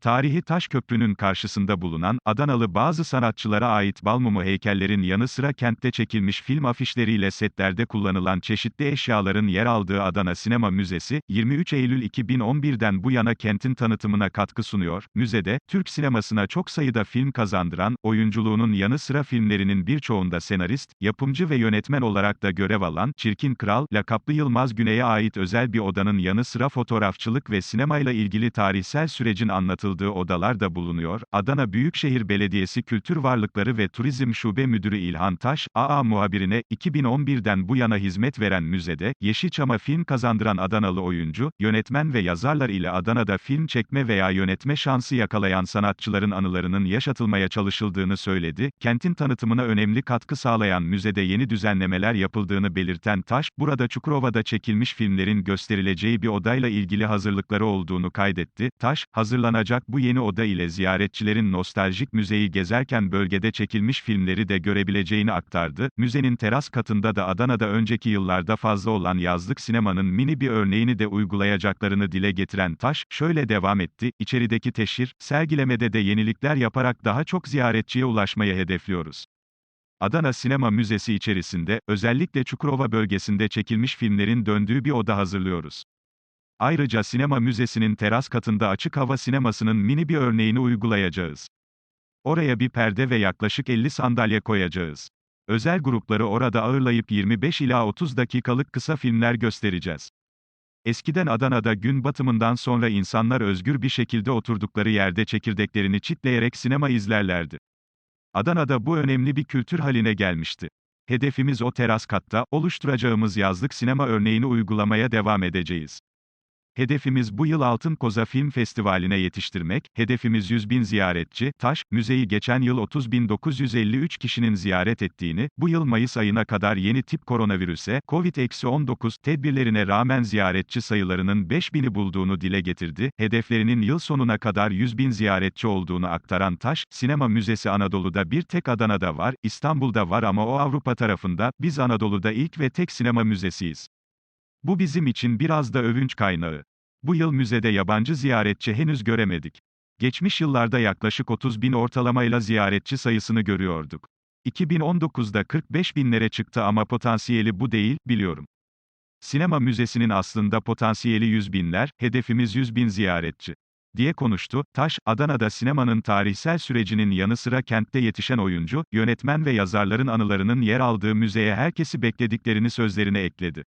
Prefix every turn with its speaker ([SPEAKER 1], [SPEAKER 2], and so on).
[SPEAKER 1] Tarihi taş köprünün karşısında bulunan, Adanalı bazı sanatçılara ait balmumu heykellerin yanı sıra kentte çekilmiş film afişleriyle setlerde kullanılan çeşitli eşyaların yer aldığı Adana Sinema Müzesi, 23 Eylül 2011'den bu yana kentin tanıtımına katkı sunuyor. Müzede, Türk sinemasına çok sayıda film kazandıran, oyunculuğunun yanı sıra filmlerinin birçoğunda senarist, yapımcı ve yönetmen olarak da görev alan, Çirkin Kral, lakaplı Yılmaz Güney'e ait özel bir odanın yanı sıra fotoğrafçılık ve sinemayla ilgili tarihsel sürecin anlatıldığı anlatıldığı odalar da bulunuyor. Adana Büyükşehir Belediyesi Kültür Varlıkları ve Turizm Şube Müdürü İlhan Taş, AA muhabirine, 2011'den bu yana hizmet veren müzede, Yeşilçam'a film kazandıran Adanalı oyuncu, yönetmen ve yazarlar ile Adana'da film çekme veya yönetme şansı yakalayan sanatçıların anılarının yaşatılmaya çalışıldığını söyledi. Kentin tanıtımına önemli katkı sağlayan müzede yeni düzenlemeler yapıldığını belirten Taş, burada Çukurova'da çekilmiş filmlerin gösterileceği bir odayla ilgili hazırlıkları olduğunu kaydetti. Taş, hazırlanacak olacak bu yeni oda ile ziyaretçilerin nostaljik müzeyi gezerken bölgede çekilmiş filmleri de görebileceğini aktardı. Müzenin teras katında da Adana'da önceki yıllarda fazla olan yazlık sinemanın mini bir örneğini de uygulayacaklarını dile getiren Taş, şöyle devam etti, İçerideki teşhir, sergilemede de yenilikler yaparak daha çok ziyaretçiye ulaşmaya hedefliyoruz. Adana Sinema Müzesi içerisinde, özellikle Çukurova bölgesinde çekilmiş filmlerin döndüğü bir oda hazırlıyoruz. Ayrıca sinema müzesinin teras katında açık hava sinemasının mini bir örneğini uygulayacağız. Oraya bir perde ve yaklaşık 50 sandalye koyacağız. Özel grupları orada ağırlayıp 25 ila 30 dakikalık kısa filmler göstereceğiz. Eskiden Adana'da gün batımından sonra insanlar özgür bir şekilde oturdukları yerde çekirdeklerini çitleyerek sinema izlerlerdi. Adana'da bu önemli bir kültür haline gelmişti. Hedefimiz o teras katta, oluşturacağımız yazlık sinema örneğini uygulamaya devam edeceğiz. Hedefimiz bu yıl Altın Koza Film Festivali'ne yetiştirmek, hedefimiz 100 bin ziyaretçi, Taş, müzeyi geçen yıl 30.953 kişinin ziyaret ettiğini, bu yıl Mayıs ayına kadar yeni tip koronavirüse, COVID-19 tedbirlerine rağmen ziyaretçi sayılarının 5000'i bulduğunu dile getirdi, hedeflerinin yıl sonuna kadar 100 bin ziyaretçi olduğunu aktaran Taş, Sinema Müzesi Anadolu'da bir tek Adana'da var, İstanbul'da var ama o Avrupa tarafında, biz Anadolu'da ilk ve tek sinema müzesiyiz. Bu bizim için biraz da övünç kaynağı. Bu yıl müzede yabancı ziyaretçi henüz göremedik. Geçmiş yıllarda yaklaşık 30 bin ortalamayla ziyaretçi sayısını görüyorduk. 2019'da 45 binlere çıktı ama potansiyeli bu değil, biliyorum. Sinema müzesinin aslında potansiyeli 100 binler, hedefimiz 100 bin ziyaretçi diye konuştu. Taş, Adana'da sinemanın tarihsel sürecinin yanı sıra kentte yetişen oyuncu, yönetmen ve yazarların anılarının yer aldığı müzeye herkesi beklediklerini sözlerine ekledi.